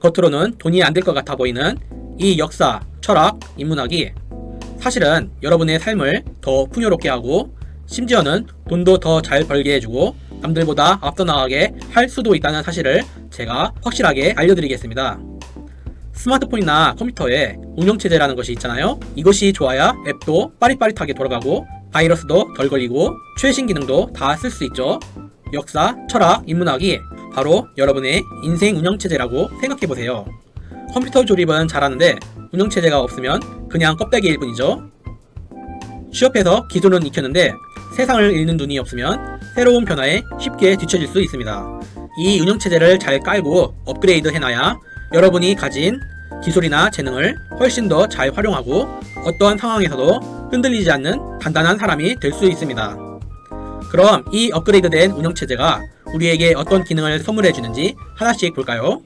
겉으로는 돈이 안 될 것 같아 보이는 이 역사, 철학, 인문학이 사실은 여러분의 삶을 더 풍요롭게 하고 심지어는 돈도 더 잘 벌게 해주고 남들보다 앞서 나가게 할 수도 있다는 사실을 제가 확실하게 알려드리겠습니다. 스마트폰이나 컴퓨터에 운영체제라는 것이 있잖아요. 이것이 좋아야 앱도 빠릿빠릿하게 돌아가고 바이러스도 덜 걸리고 최신 기능도 다 쓸 수 있죠. 역사, 철학, 인문학이 바로 여러분의 인생 운영체제라고 생각해보세요. 컴퓨터 조립은 잘하는데 운영체제가 없으면 그냥 껍데기일 뿐이죠. 취업해서 기술은 익혔는데 세상을 읽는 눈이 없으면 새로운 변화에 쉽게 뒤처질 수 있습니다. 이 운영체제를 잘 깔고 업그레이드 해놔야 여러분이 가진 기술이나 재능을 훨씬 더 잘 활용하고 어떠한 상황에서도 흔들리지 않는 단단한 사람이 될 수 있습니다. 그럼 이 업그레이드된 운영체제가 우리에게 어떤 기능을 선물해 주는지 하나씩 볼까요?